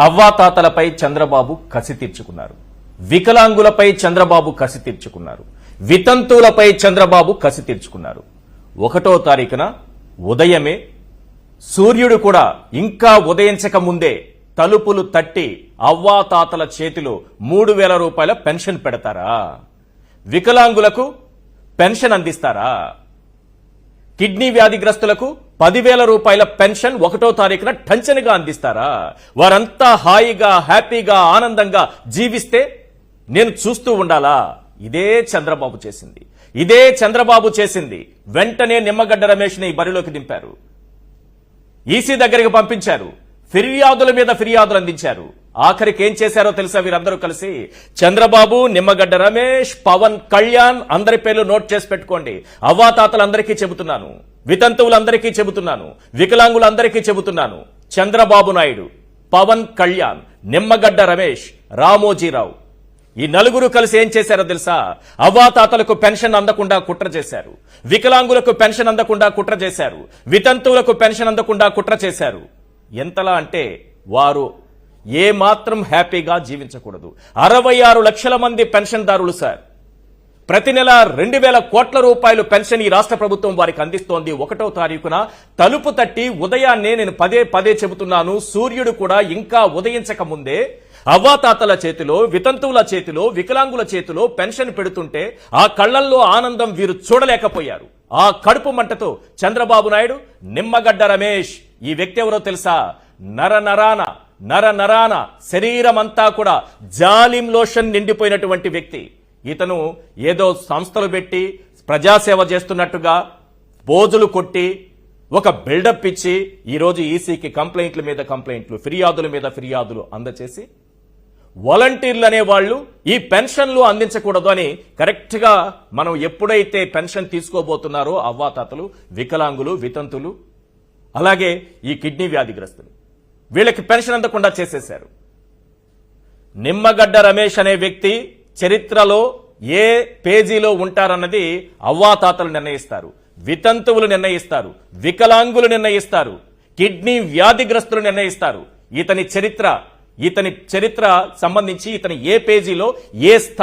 అవ్వాతాతలపై చంద్రబాబు కసి తీర్చుకున్నారు. వికలాంగులపై చంద్రబాబు కసి తీర్చుకున్నారు. వితంతువులపై చంద్రబాబు కసి తీర్చుకున్నారు. ఒకటో తారీఖున ఉదయమే సూర్యుడు కూడా ఇంకా ఉదయించక ముందే తలుపులు తట్టి అవ్వాతాతల చేతిలో మూడు వేల రూపాయల పెన్షన్ పెడతారా? వికలాంగులకు పెన్షన్ అందిస్తారా? కిడ్నీ వ్యాధిగ్రస్తులకు పదివేల రూపాయల పెన్షన్ ఒకటో తారీఖున టంచనగా అందిస్తారా? వారంతా హాయిగా హ్యాపీగా ఆనందంగా జీవిస్తే నేను చూస్తూ ఉండాలా? ఇదే చంద్రబాబు చేసింది. ఇదే చంద్రబాబు చేసింది. వెంటనే నిమ్మగడ్డ రమేష్ని బరిలోకి దింపారు. ఈసీ దగ్గరికి పంపించారు. ఫిర్యాదుల మీద ఫిర్యాదులు అందించారు. ఆఖరికి ఏం చేశారో తెలుసా వీరందరూ కలిసి? చంద్రబాబు నిమ్మగడ్డ రమేష్ పవన్ కళ్యాణ్ అందరి పేర్లు నోట్ చేసి పెట్టుకోండి. అవ్వాతాతలందరికీ చెబుతున్నాను. వితంతువులందరికీ చెబుతున్నాను. వికలాంగులందరికీ చెబుతున్నాను. చంద్రబాబు నాయుడు పవన్ కళ్యాణ్ నిమ్మగడ్డ రమేష్ రామోజీరావు. ఈ నలుగురు కలిసి ఏం చేశారో తెలుసా? అవ్వాతాతలకు పెన్షన్ అందకుండా కుట్ర చేశారు. వికలాంగులకు పెన్షన్ అందకుండా కుట్ర చేశారు. వితంతువులకు పెన్షన్ అందకుండా కుట్ర చేశారు. ఎంతలా అంటే వారు ఏ మాత్రం హ్యాపీగా జీవించకూడదు. అరవై ఆరు లక్షల మంది పెన్షన్దారులు సార్. ప్రతి నెల రెండు వేల కోట్ల రూపాయలు పెన్షన్ ఈ రాష్ట్ర ప్రభుత్వం వారికి అందిస్తోంది. ఒకటో తారీఖున తలుపు తట్టి ఉదయాన్నే నేను పదే పదే చెబుతున్నాను. సూర్యుడు కూడా ఇంకా ఉదయించక ముందే అవ్వాతాతల చేతిలో వితంతువుల చేతిలో వికలాంగుల చేతిలో పెన్షన్ పెడుతుంటే ఆ కళ్ళల్లో ఆనందం వీరు చూడలేకపోయారు. ఆ కడుపు మంటతో చంద్రబాబు నాయుడు నిమ్మగడ్డ రమేష్ ఈ వ్యక్తి ఎవరో తెలుసా? నర నరాన. నర నరాన శరీరమంతా కూడా జాలిం లోషన్ నిండిపోయినటువంటి వ్యక్తి. ఇతను ఏదో సంస్థలు పెట్టి ప్రజాసేవ చేస్తున్నట్టుగా బోజులు కొట్టి ఒక బిల్డప్ ఇచ్చి ఈరోజు ఈసీకి కంప్లైంట్ల మీద కంప్లైంట్లు ఫిర్యాదుల మీద ఫిర్యాదులు అందచేసి వాలంటీర్లు అనే వాళ్ళు ఈ పెన్షన్లు అందించకూడదు అని కరెక్ట్గా మనం ఎప్పుడైతే పెన్షన్ తీసుకోబోతున్నారో అవ్వాతాతలు వికలాంగులు వితంతులు అలాగే ఈ కిడ్నీ వ్యాధిగ్రస్తులు. వీళ్ళకి పెన్షన్ అందకుండా చేసేశారు. నిమ్మగడ్డ రమేష్ అనే వ్యక్తి చరిత్రలో ఏ పేజీలో ఉంటారన్నది అవ్వాతాతలు నిర్ణయిస్తారు వితంతువులు నిర్ణయిస్తారు వికలాంగులు నిర్ణయిస్తారు కిడ్నీ వ్యాధిగ్రస్తులు నిర్ణయిస్తారు. ఇతని చరిత్ర ఇతని చరిత్ర సంబంధించి ఇతని ఏ పేజీలో ఏ స్థాయి